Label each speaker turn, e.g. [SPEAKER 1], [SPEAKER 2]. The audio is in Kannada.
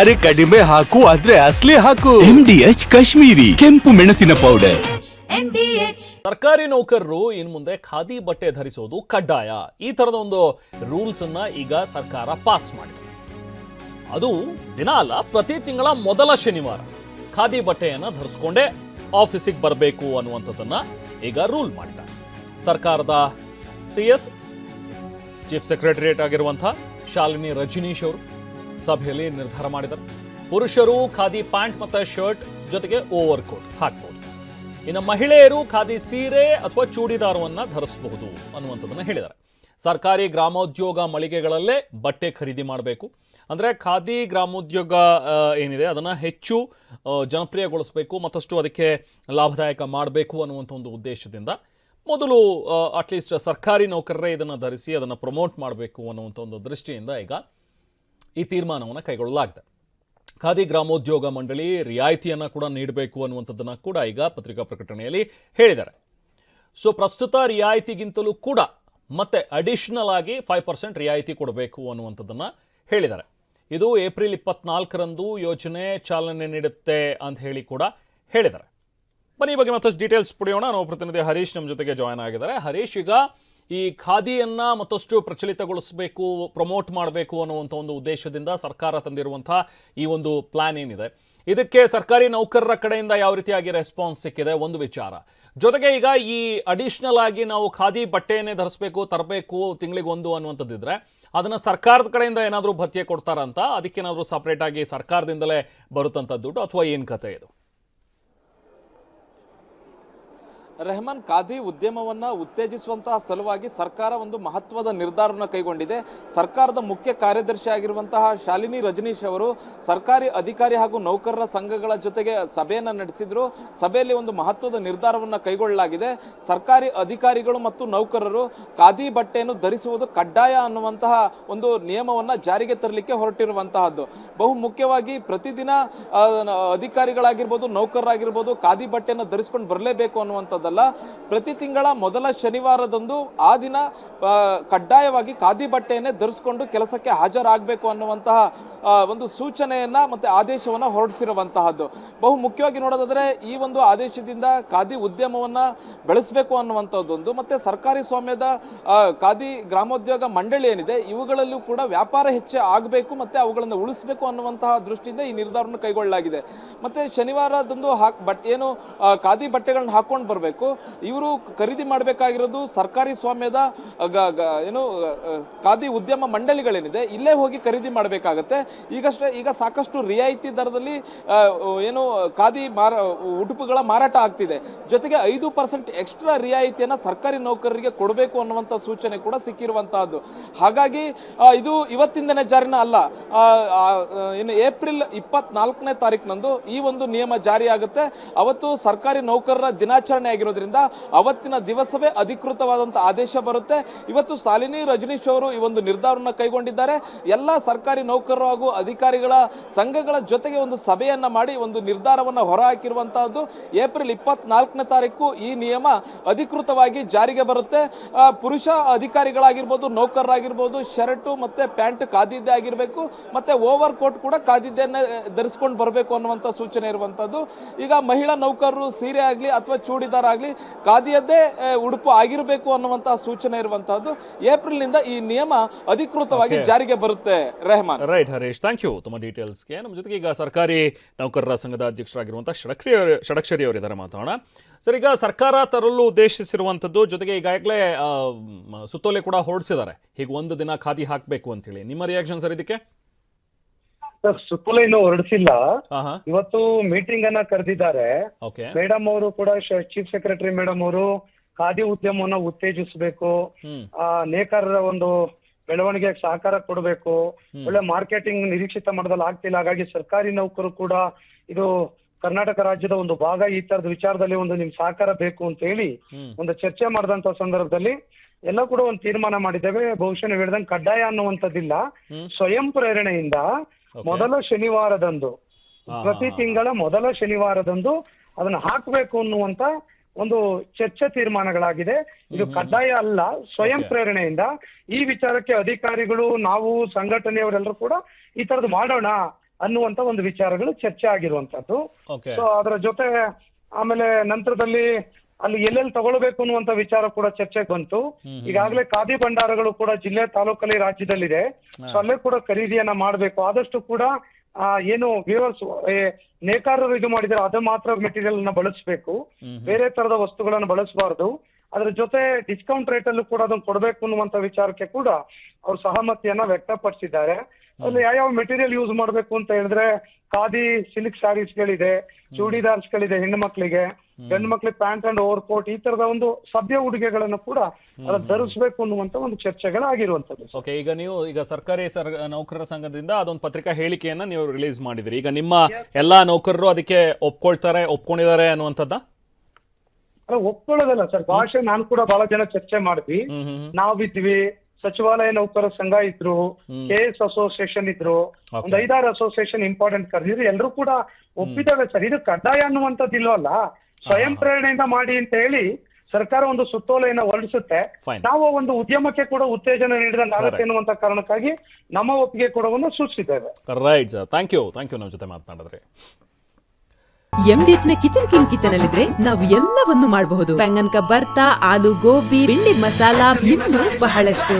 [SPEAKER 1] ಅರೆ ಕಡಿಮೆ ಹಾಕು ಆದ್ರೆ ಅಸ್ಲಿ ಹಾಕು.
[SPEAKER 2] ಎಂ ಡಿ ಎಚ್ ಕಾಶ್ಮೀರಿ ಕೆಂಪು ಮೆಣಸಿನ ಪೌಡರ್
[SPEAKER 3] ಸರ್ಕಾರಿ ನೌಕರರು ಇನ್ ಮುಂದೆ ಖಾದಿ ಬಟ್ಟೆ ಧರಿಸೋದು ಕಡ್ಡಾಯ. ಈ ತರದ ಒಂದು ರೂಲ್ಸ್ ಅನ್ನ ಈಗ ಸರ್ಕಾರ ಪಾಸ್ ಮಾಡಿದೆ. ಅದು ದಿನ ಅಲ್ಲ ಪ್ರತಿ ತಿಂಗಳ ಮೊದಲ ಶನಿವಾರ. ಖಾದಿ ಬಟ್ಟೆಯನ್ನ ಧರಿಸ್ಕೊಂಡೇ ಆಫೀಸಿಗೆ ಬರಬೇಕು ಅನ್ನುವಂಥದ್ದನ್ನ ಈಗ ರೂಲ್ ಮಾಡಿದ್ದಾರೆ. ಸರ್ಕಾರದ ಸಿ ಎಸ್ ಚೀಫ್ ಸೆಕ್ರೆಟರಿಯೇಟ್ ಆಗಿರುವಂತಹ ಶಾಲಿನಿ ರಜನೀಶ್ ಅವರು ಸಭೆಯಲ್ಲಿ ನಿರ್ಧಾರ ಮಾಡಿದರು. ಪುರುಷರು ಖಾದಿ ಪ್ಯಾಂಟ್ ಮತ್ತು ಶರ್ಟ್ ಜೊತೆಗೆ ಓವರ್ ಕೋಟ್ ಹಾಕಬಹುದು ಇನ್ನು ಮಹಿಳೆಯರು ಖಾದಿ ಸೀರೆ ಅಥವಾ ಚೂಡಿದಾರವನ್ನು ಧರಿಸಬಹುದು ಅನ್ನುವಂಥದ್ದನ್ನು ಹೇಳಿದ್ದಾರೆ. ಸರ್ಕಾರಿ ಗ್ರಾಮೋದ್ಯೋಗ ಮಳಿಗೆಗಳಲ್ಲೇ ಬಟ್ಟೆ ಖರೀದಿ ಮಾಡಬೇಕು. ಅಂದರೆ ಖಾದಿ ಗ್ರಾಮೋದ್ಯೋಗ ಏನಿದೆ, ಅದನ್ನು ಹೆಚ್ಚು ಜನಪ್ರಿಯಗೊಳಿಸಬೇಕು, ಮತ್ತಷ್ಟು ಅದಕ್ಕೆ ಲಾಭದಾಯಕ ಮಾಡಬೇಕು ಅನ್ನುವಂಥ ಒಂದು ಉದ್ದೇಶದಿಂದ ಮೊದಲು ಅಟ್ಲೀಸ್ಟ್ ಸರ್ಕಾರಿ ನೌಕರರೇ ಇದನ್ನು ಧರಿಸಿ ಅದನ್ನು ಪ್ರಮೋಟ್ ಮಾಡಬೇಕು ಅನ್ನುವಂಥ ಒಂದು ದೃಷ್ಟಿಯಿಂದ ಈಗ ಈ ತೀರ್ಮಾನವನ್ನು ಕೈಗೊಳ್ಳಲಾಗಿದೆ. ಖಾದಿ ಗ್ರಾಮೋದ್ಯೋಗ ಮಂಡಳಿ ರಿಯಾಯಿತಿಯನ್ನು ಕೂಡ ನೀಡಬೇಕು ಅನ್ನುವಂಥದ್ದನ್ನು ಕೂಡ ಈಗ ಪತ್ರಿಕಾ ಪ್ರಕಟಣೆಯಲ್ಲಿ ಹೇಳಿದ್ದಾರೆ. ಸೊ ಪ್ರಸ್ತುತ ರಿಯಾಯಿತಿಗಿಂತಲೂ ಕೂಡ ಮತ್ತೆ ಅಡಿಷನಲ್ ಆಗಿ ಫೈವ್ ಪರ್ಸೆಂಟ್ ರಿಯಾಯಿತಿ ಕೊಡಬೇಕು ಅನ್ನುವಂಥದ್ದನ್ನು ಹೇಳಿದ್ದಾರೆ. ಇದು ಏಪ್ರಿಲ್ ಇಪ್ಪತ್ನಾಲ್ಕರಂದು ಯೋಜನೆ ಚಾಲನೆ ನೀಡುತ್ತೆ ಅಂತ ಹೇಳಿ ಕೂಡ ಹೇಳಿದ್ದಾರೆ. ಬನ್ನಿ, ಈ ಬಗ್ಗೆ ಮತ್ತಷ್ಟು ಡೀಟೇಲ್ಸ್ ಪಡೆಯೋಣ. ನಾವು ಪ್ರತಿನಿಧಿ ಹರೀಶ್ ನಮ್ಮ ಜೊತೆಗೆ ಜಾಯ್ನ್ ಆಗಿದ್ದಾರೆ. ಹರೀಶ್, ಈಗ ಈ ಖಾದಿಯನ್ನ ಮತ್ತಷ್ಟು ಪ್ರಚಲಿತಗೊಳಿಸಬೇಕು ಪ್ರಮೋಟ್ ಮಾಡಬೇಕು ಅನ್ನುವಂಥ ಒಂದು ಉದ್ದೇಶದಿಂದ ಸರ್ಕಾರ ತಂದಿರುವಂತಹ ಈ ಒಂದು ಪ್ಲಾನ್ ಏನಿದೆ. ಇದಕ್ಕೆ ಸರ್ಕಾರಿ ನೌಕರರ ಕಡೆಯಿಂದ ಯಾವ ರೀತಿಯಾಗಿ ರೆಸ್ಪಾನ್ಸ್ ಸಿಕ್ಕಿದೆ? ಒಂದು ವಿಚಾರ. ಜೊತೆಗೆ ಈಗ ಈ ಅಡಿಷನಲ್ ಆಗಿ ನಾವು ಖಾದಿ ಬಟ್ಟೆಯನ್ನೇ ಧರಿಸಬೇಕು, ತರಬೇಕು ತಿಂಗಳಿಗೆ ಒಂದು ಅನ್ನುವಂಥದ್ದಿದ್ರೆ, ಅದನ್ನ ಸರ್ಕಾರದ ಕಡೆಯಿಂದ ಏನಾದರೂ ಭತ್ಯೆ ಕೊಡ್ತಾರಂತ ಅದಕ್ಕೇನಾದರೂ ಸಪ್ರೇಟಾಗಿ ಸರ್ಕಾರದಿಂದಲೇ ಬರುತ್ತಂಥ ದುಡ್ಡು, ಅಥವಾ ಏನು ಕತೆ ಇದು?
[SPEAKER 4] ರೆಹಮಾನ್ ಖಾದಿ ಉದ್ಯಮವನ್ನು ಉತ್ತೇಜಿಸುವಂತಹ ಸಲುವಾಗಿ ಸರ್ಕಾರ ಒಂದು ಮಹತ್ವದ ನಿರ್ಧಾರವನ್ನು ಕೈಗೊಂಡಿದೆ. ಸರ್ಕಾರದ ಮುಖ್ಯ ಕಾರ್ಯದರ್ಶಿ ಆಗಿರುವಂತಹ ಶಾಲಿನಿ ರಜನೀಶ್ ಅವರು ಸರ್ಕಾರಿ ಅಧಿಕಾರಿ ಹಾಗೂ ನೌಕರರ ಸಂಘಗಳ ಜೊತೆಗೆ ಸಭೆಯನ್ನು ನಡೆಸಿದರು. ಸಭೆಯಲ್ಲಿ ಒಂದು ಮಹತ್ವದ ನಿರ್ಧಾರವನ್ನು ಕೈಗೊಳ್ಳಲಾಗಿದೆ. ಸರ್ಕಾರಿ ಅಧಿಕಾರಿಗಳು ಮತ್ತು ನೌಕರರು ಖಾದಿ ಬಟ್ಟೆಯನ್ನು ಧರಿಸುವುದು ಕಡ್ಡಾಯ ಅನ್ನುವಂತಹ ಒಂದು ನಿಯಮವನ್ನು ಜಾರಿಗೆ ತರಲಿಕ್ಕೆ ಹೊರಟಿರುವಂತಹದ್ದು. ಬಹು ಮುಖ್ಯವಾಗಿ ಪ್ರತಿದಿನ ಅಧಿಕಾರಿಗಳಾಗಿರ್ಬೋದು, ನೌಕರರಾಗಿರ್ಬೋದು ಖಾದಿ ಬಟ್ಟೆಯನ್ನು ಧರಿಸ್ಕೊಂಡು ಬರಲೇಬೇಕು ಅನ್ನುವಂಥದ್ದಲ್ಲ ಪ್ರತಿ ತಿಂಗಳ ಮೊದಲ ಶನಿವಾರದಂದು ಆ ದಿನ ಕಡ್ಡಾಯವಾಗಿ ಖಾದಿ ಬಟ್ಟೆಯನ್ನೇ ಧರಿಸ್ಕೊಂಡು ಕೆಲಸಕ್ಕೆ ಹಾಜರಾಗಬೇಕು ಅನ್ನುವಂತಹ ಒಂದು ಸೂಚನೆಯನ್ನ ಮತ್ತೆ ಆದೇಶವನ್ನು ಹೊರಡಿಸಿರುವಂತಹದ್ದು. ಬಹು ಮುಖ್ಯವಾಗಿ ನೋಡೋದಾದರೆ, ಈ ಒಂದು ಆದೇಶದಿಂದ ಖಾದಿ ಉದ್ಯಮವನ್ನು ಬೆಳೆಸಬೇಕು ಅನ್ನುವಂಥದ್ದೊಂದು ಮತ್ತೆ ಸರ್ಕಾರಿ ಸ್ವಾಮ್ಯದ ಖಾದಿ ಗ್ರಾಮೋದ್ಯೋಗ ಮಂಡಳಿ ಏನಿದೆ, ಇವುಗಳಲ್ಲೂ ಕೂಡ ವ್ಯಾಪಾರ ಹೆಚ್ಚು ಆಗಬೇಕು, ಮತ್ತೆ ಅವುಗಳನ್ನು ಉಳಿಸಬೇಕು ಅನ್ನುವಂತಹ ದೃಷ್ಟಿಯಿಂದ ಈ ನಿರ್ಧಾರವನ್ನು ಕೈಗೊಳ್ಳಲಾಗಿದೆ. ಮತ್ತೆ ಶನಿವಾರದಂದು ಹಾಕ್, ಬಟ್, ಏನು ಖಾದಿ ಬಟ್ಟೆಗಳನ್ನ ಹಾಕ್ಕೊಂಡು ಬರಬೇಕು. ಇವರು ಖರೀದಿ ಮಾಡಬೇಕಾಗಿರೋದು ಸರ್ಕಾರಿ ಸ್ವಾಮ್ಯದ ಏನು ಖಾದಿ ಉದ್ಯಮ ಮಂಡಳಿಗಳೇನಿದೆ, ಇಲ್ಲೇ ಹೋಗಿ ಖರೀದಿ ಮಾಡಬೇಕಾಗತ್ತೆ. ಈಗಷ್ಟೇ, ಈಗ ಸಾಕಷ್ಟು ರಿಯಾಯಿತಿ ದರದಲ್ಲಿ ಏನು, ಖಾದಿ ಮಾರ, ಉಡುಪುಗಳ ಮಾರಾಟ ಆಗ್ತಿದೆ. ಜೊತೆಗೆ ಐದು ಪರ್ಸೆಂಟ್ ಎಕ್ಸ್ಟ್ರಾ ರಿಯಾಯಿತಿಯನ್ನು ಸರ್ಕಾರಿ ನೌಕರರಿಗೆ ಕೊಡಬೇಕು ಅನ್ನುವಂಥ ಸೂಚನೆ ಕೂಡ ಸಿಕ್ಕಿರುವಂತಹದ್ದು ಹಾಗಾಗಿ ಇದು ಇವತ್ತಿಂದನೇ ಜಾರಿನ ಅಲ್ಲ. ಏನು ಏಪ್ರಿಲ್ ಇಪ್ಪತ್ನಾಲ್ಕನೇ ತಾರೀಕಿನಂದು ಈ ಒಂದು ನಿಯಮ ಜಾರಿಯಾಗುತ್ತೆ. ಅವತ್ತು ಸರ್ಕಾರಿ ನೌಕರರ ದಿನಾಚರಣೆ ಆಗಿರೋದ್ರಿಂದ ಅವತ್ತಿನ ದಿವಸವೇ ಅಧಿಕೃತವಾದಂಥ ಆದೇಶ ಬರುತ್ತೆ. ಇವತ್ತು ಶಾಲಿನಿ ರಜನೀಶ್ ಅವರು ಈ ಒಂದು ನಿರ್ಧಾರವನ್ನು ಕೈಗೊಂಡಿದ್ದಾರೆ. ಎಲ್ಲ ಸರ್ಕಾರಿ ನೌಕರರು ಹಾಗೂ ಅಧಿಕಾರಿಗಳ ಸಂಘಗಳ ಜೊತೆಗೆ ಒಂದು ಸಭೆಯನ್ನ ಮಾಡಿ ಒಂದು ನಿರ್ಧಾರವನ್ನು ಹೊರಹಾಕಿರುವಂತಹದ್ದು ಏಪ್ರಿಲ್ ಇಪ್ಪತ್ನಾಲ್ಕನೇ ತಾರೀಕು ಈ ನಿಯಮ ಅಧಿಕೃತವಾಗಿ ಜಾರಿಗೆ ಬರುತ್ತೆ. ಪುರುಷ ಅಧಿಕಾರಿಗಳಾಗಿರ್ಬೋದು, ನೌಕರರಾಗಿರ್ಬೋದು, ಶರ್ಟು ಮತ್ತೆ ಪ್ಯಾಂಟ್ ಕಾದಿದ್ದೆ ಆಗಿರಬೇಕು, ಮತ್ತೆ ಓವರ್ ಕೋಟ್ ಕೂಡ ಕಾದಿದ್ದೆಯನ್ನೇ ಧರಿಸ್ಕೊಂಡು ಬರಬೇಕು ಅನ್ನುವಂಥ ಸೂಚನೆ ಇರುವಂಥದ್ದು ಈಗ ಮಹಿಳಾ ನೌಕರರು ಸೀರೆ ಆಗಲಿ ಅಥವಾ ಚೂಡಿದಾರ ಆಗಲಿ ಖಾದಿಯದ್ದೇ ಉಡುಪು ಆಗಿರಬೇಕು ಅನ್ನುವಂತಹ ಸೂಚನೆ ಇರುವಂತಹದ್ದು ಏಪ್ರಿಲ್ನಿಂದ ಈ ನಿಯಮ ಅಧಿಕೃತವಾಗಿ ಜಾರಿಗೆ ಬರುತ್ತೆ. Rehman.
[SPEAKER 3] Right Harish. Thank you ತುಂಬ ಡೀಟೇಲ್ಸ್ಗೆ. ನಮ್ಮ ಜೊತೆಗೆ ಈಗ ಸರ್ಕಾರಿ ನೌಕರರ ಸಂಘದ ಅಧ್ಯಕ್ಷರಾಗಿರುವಂಥ ಷಡಕ್ಷರಿ ಅವರು ಷಡಕ್ಷರಿ ಅವರಿದ್ದಾರೆ ಮಾತಾಡೋಣ. ಸರ್ ಈಗ ಸರ್ಕಾರ ತರಲು ಉದ್ದೇಶಿಸಿರುವಂಥದ್ದು ಜೊತೆಗೆ ಈಗಾಗಲೇ ಸುತ್ತೋಲೆ ಕೂಡ ಹೊರಡಿಸಿದ್ದಾರೆ. ಹೀಗೆ ಒಂದು ದಿನ ಖಾದಿ ಹಾಕಬೇಕು ಅಂತೇಳಿ. ನಿಮ್ಮ ರಿಯಾಕ್ಷನ್ ಸರ್ ಇದಕ್ಕೆ?
[SPEAKER 5] ಸರ್ ಸುತ್ತಲೂ ಇನ್ನೂ ಹೊರಡಿಸಿಲ್ಲ. ಇವತ್ತು ಮೀಟಿಂಗ್ ಅನ್ನ ಕರೆದಿದ್ದಾರೆ.
[SPEAKER 3] ಓಕೆ.
[SPEAKER 5] ಮೇಡಮ್ ಅವರು ಕೂಡ ಚೀಫ್ ಸೆಕ್ರೆಟರಿ ಮೇಡಮ್ ಅವರು ಖಾದಿ ಉದ್ಯಮವನ್ನ ಉತ್ತೇಜಿಸಬೇಕು.
[SPEAKER 3] ಹ್ಮ್.
[SPEAKER 5] ಆ ನೇಕಾರರ ಒಂದು ಬೆಳವಣಿಗೆಗೆ ಸಹಕಾರ ಕೊಡಬೇಕು. ಒಳ್ಳೆ ಮಾರ್ಕೆಟಿಂಗ್ ನಿರೀಕ್ಷಿತ ಮಟ್ಟದಲ್ಲಿ ಆಗ್ತಿಲ್ಲ. ಹಾಗಾಗಿ ಸರ್ಕಾರಿ ನೌಕರು ಕೂಡ ಇದು ಕರ್ನಾಟಕ ರಾಜ್ಯದ ಒಂದು ಭಾಗ ಈ ತರದ ವಿಚಾರದಲ್ಲಿ ಒಂದು ನಿಮ್ ಸಹಕಾರ ಬೇಕು ಅಂತ ಹೇಳಿ
[SPEAKER 3] ಹ್ಮ್.
[SPEAKER 5] ಒಂದು ಚರ್ಚೆ ಮಾಡಿದಂತ ಸಂದರ್ಭದಲ್ಲಿ ಎಲ್ಲ ಕೂಡ ಒಂದು ತೀರ್ಮಾನ ಮಾಡಿದ್ದೇವೆ. ಬಹುಶಃ ನೀವು ಹೇಳ್ದಂಗೆ ಕಡ್ಡಾಯ ಅನ್ನುವಂಥದ್ದಿಲ್ಲ.
[SPEAKER 3] ಹ್ಮ್.
[SPEAKER 5] ಸ್ವಯಂ ಪ್ರೇರಣೆಯಿಂದ. ಮೊದಲ ಶನಿವಾರದಂದು. ಪ್ರತಿ ತಿಂಗಳ ಮೊದಲ ಶನಿವಾರದಂದು ಅದನ್ನ ಹಾಕ್ಬೇಕು ಅನ್ನುವಂತ ಒಂದು ಚರ್ಚೆ ತೀರ್ಮಾನಗಳಾಗಿದೆ. ಇದು ಕಡ್ಡಾಯ ಅಲ್ಲ ಸ್ವಯಂ ಪ್ರೇರಣೆಯಿಂದ. ಈ ವಿಚಾರಕ್ಕೆ ಅಧಿಕಾರಿಗಳು ನಾವು ಸಂಘಟನೆಯವರೆಲ್ಲರೂ ಕೂಡ ಈ ತರದ್ದು ಮಾಡೋಣ ಅನ್ನುವಂತ ಒಂದು ವಿಚಾರಗಳು ಚರ್ಚೆ ಆಗಿರುವಂತದ್ದು. ಸೊ ಅದರ ಜೊತೆ ಆಮೇಲೆ ನಂತರದಲ್ಲಿ ಅಲ್ಲಿ ಎಲ್ಲೆಲ್ಲಿ ತಗೊಳ್ಬೇಕು ಅನ್ನುವಂತ ವಿಚಾರ ಕೂಡ ಚರ್ಚೆಗೆ ಬಂತು. ಈಗಾಗಲೇ ಖಾದಿ ಭಂಡಾರಗಳು ಕೂಡ ಜಿಲ್ಲೆ ತಾಲೂಕಲ್ಲಿ ರಾಜ್ಯದಲ್ಲಿದೆ. ಸೊ ಅಲ್ಲೇ ಕೂಡ ಖರೀದಿಯನ್ನ ಮಾಡಬೇಕು. ಆದಷ್ಟು ಕೂಡ ಆ, ಏನು ವ್ಯೂವರ್ಸ್ ನೇಕಾರರು ಇದು ಮಾಡಿದ್ರೆ ಅದು ಮಾತ್ರ ಮೆಟೀರಿಯಲ್ನ ಬಳಸಬೇಕು. ಬೇರೆ ತರದ ವಸ್ತುಗಳನ್ನು ಬಳಸಬಾರದು. ಅದ್ರ ಜೊತೆ ಡಿಸ್ಕೌಂಟ್ ರೇಟ್ ಅಲ್ಲೂ ಕೂಡ ಅದನ್ನು ಕೊಡಬೇಕು ಅನ್ನುವಂತ ವಿಚಾರಕ್ಕೆ ಕೂಡ ಅವ್ರು ಸಹಮತಿಯನ್ನ ವ್ಯಕ್ತಪಡಿಸಿದ್ದಾರೆ. ಅಲ್ಲಿ ಯಾವ ಮೆಟೀರಿಯಲ್ ಯೂಸ್ ಮಾಡಬೇಕು ಅಂತ ಹೇಳಿದ್ರೆ ಖಾದಿ ಸಿಲ್ಕ್ ಸ್ಯಾರೀಸ್ ಗಳಿದೆ ಚೂಡಿದಾರ್ಸ್ ಗಳಿದೆ ಹೆಣ್ಣು ಮಕ್ಕಳಿಗೆ. ಗಂಡು ಮಕ್ಳಿಗೆ ಪ್ಯಾಂಟ್ ಅಂಡ್ ಓವರ್ ಕೋಟ್ ಈ ತರದ ಒಂದು ಸಭ್ಯ ಉಡುಗೆಗಳನ್ನು ಕೂಡ ಧರಿಸಬೇಕು ಅನ್ನುವಂತ ಒಂದು ಚರ್ಚೆಗಳಾಗಿರುವಂತದ್ದು
[SPEAKER 3] ಓಕೆ ಈಗ ನೀವು ಈಗ ಸರ್ಕಾರಿ ಸರ್ ನೌಕರರ ಸಂಘದಿಂದ ಅದೊಂದು ಪತ್ರಿಕಾ ಹೇಳಿಕೆಯನ್ನ ನೀವು ರಿಲೀಸ್ ಮಾಡಿದ್ರಿ. ಈಗ ನಿಮ್ಮ ಎಲ್ಲಾ ನೌಕರರು ಅದಕ್ಕೆ ಒಪ್ಕೊಳ್ತಾರೆ ಒಪ್ಕೊಂಡಿದ್ದಾರೆ ಅನ್ನುವಂಥದ್ದ?
[SPEAKER 5] ಅಲ್ಲ ಒಪ್ಕೊಳ್ಳೋದಲ್ಲ ಸರ್. ಭಾಷೆ ನಾನು ಕೂಡ ಬಹಳ ಜನ ಚರ್ಚೆ ಮಾಡಿದ್ವಿ. ನಾವಿದ್ವಿ. ಸಚಿವಾಲಯ ನೌಕರರ ಸಂಘ ಇದ್ರು. ಕೆ ಎಸ್ ಅಸೋಸಿಯೇಷನ್ ಇದ್ರು. ಒಂದ್ ಐದಾರು ಅಸೋಸಿಯೇಷನ್ ಇಂಪಾರ್ಟೆಂಟ್ ಕರೆದಿದ್ರು. ಎಲ್ಲರೂ ಕೂಡ ಒಪ್ಪಿದ್ದಾವೆ ಸರ್. ಇದು ಕಡ್ಡಾಯ ಅನ್ನುವಂಥದ್ದು ಇಲ್ವಲ್ಲ ಸ್ವಯಂ ಪ್ರೇರಣೆಯಿಂದ ಮಾಡಿ ಅಂತ ಹೇಳಿ ಸರ್ಕಾರ ಒಂದು ಸುತ್ತೋಲೆಯನ್ನ ಹೊರಡಿಸುತ್ತೆ. ನಾವು ಒಂದು ಉದ್ಯಮಕ್ಕೆ ಕೂಡ ಉತ್ತೇಜನ ನೀಡಿದಂಗೆ ಎನ್ನುವಂತ ಕಾರಣಕ್ಕಾಗಿ ನಮ್ಮ ಒಪ್ಪಿಗೆ ಕೊಡವನ್ನು ಸೂಚಿಸಿದ್ದೇವೆ.
[SPEAKER 3] Right sir thank you thank you ನಮ್ಮ ಜೊತೆ ಮಾತನಾಡಿದ್ರೆ.
[SPEAKER 6] ಎಂಡಿಎಚ್ನ ಕಿಚನ್ ಕಿಂಗ್ ಕಿಚನ್ ಅಲ್ಲಿದ್ರೆ ನಾವು ಎಲ್ಲವನ್ನು ಮಾಡಬಹುದು. ಬೆಂಗನ್ಕ ಬರ್ತಾ ಆಲೂ ಗೋಬಿ ಬಿಂಡಿ ಮಸಾಲಾ ಇನ್ನೂ ಬಹಳಷ್ಟು.